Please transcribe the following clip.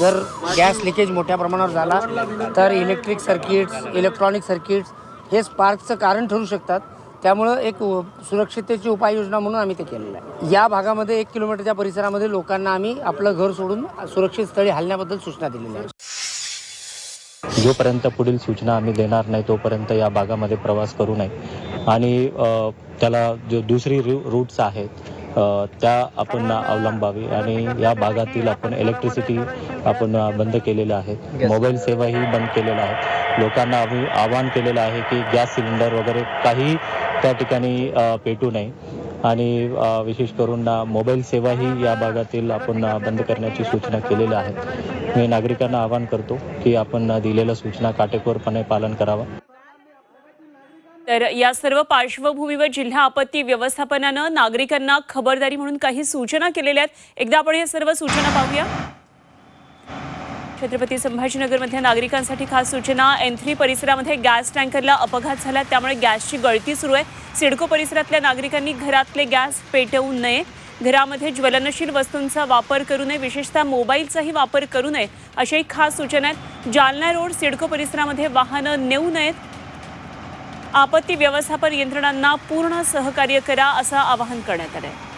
जर gas leakage मोठ्या प्रमाणावर झाला तर इलेक्ट्रिक सर्किट्स इलेक्ट्रॉनिक सर्किट्स हे स्पार्कचं कारण ठरू शकतात. त्यामुळं एक सुरक्षिततेची उपाययोजना म्हणून आम्ही ते केलेलं आहे. या भागामध्ये एक किलोमीटरच्या परिसरामध्ये लोकांना आम्ही आपलं घर सोडून सुरक्षित स्थळी हलण्याबद्दल सूचना दिलेल्या आहे. जोपर्यंत पुढील सूचना आम्ही देणार नाही तोपर्यंत या भागामध्ये प्रवास करू नये. आणि त्याला जो दुसरी रू रूट्स आहेत त्या आपण अवलंबावी आणि या भागातील आपण इलेक्ट्रिसिटी आपण बंद केलेलं आहे. मोबाईल सेवाही बंद केलेल्या आहेत लोकांना आम्ही आवाहन केलेलं आहे की गॅस सिलेंडर वगैरे काही त्या ठिकाणी पेटू नये. आणि विशेष करून मोबाईल सेवाही या भागातील आपण बंद करण्याची सूचना केलेल्या आहेत मी नागरिकांना आवाहन करतो की आपण दिलेल्या सूचना काटेकोरपणे पालन करावं. तर या सर्व पार्श्वभूमीवर जिल्हा आपत्ती व्यवस्थापनानं नागरिकांना खबरदारी म्हणून काही सूचना केलेल्या आहेत. एकदा आपण या सर्व सूचना पाहूया. छत्रपती संभाजीनगरमध्ये नागरिकांसाठी खास सूचना एन थ्री परिसरामध्ये गॅस टँकरला अपघात झाला. त्यामुळे गॅसची गळती सुरू आहे. सिडको परिसरातल्या नागरिकांनी घरातले गॅस पेटवू नये. घरामध्ये ज्वलनशील वस्तूंचा वापर करू नये. विशेषतः मोबाईलचाही वापर करू नये अशाही खास सूचना आहेत. जालना रोड सिडको परिसरामध्ये वाहनं नेऊ नयेत. आपत्ती व्यवस्थापन यंत्रणांना पूर्ण सहकार्य करा असं आवाहन करण्यात आलं आहे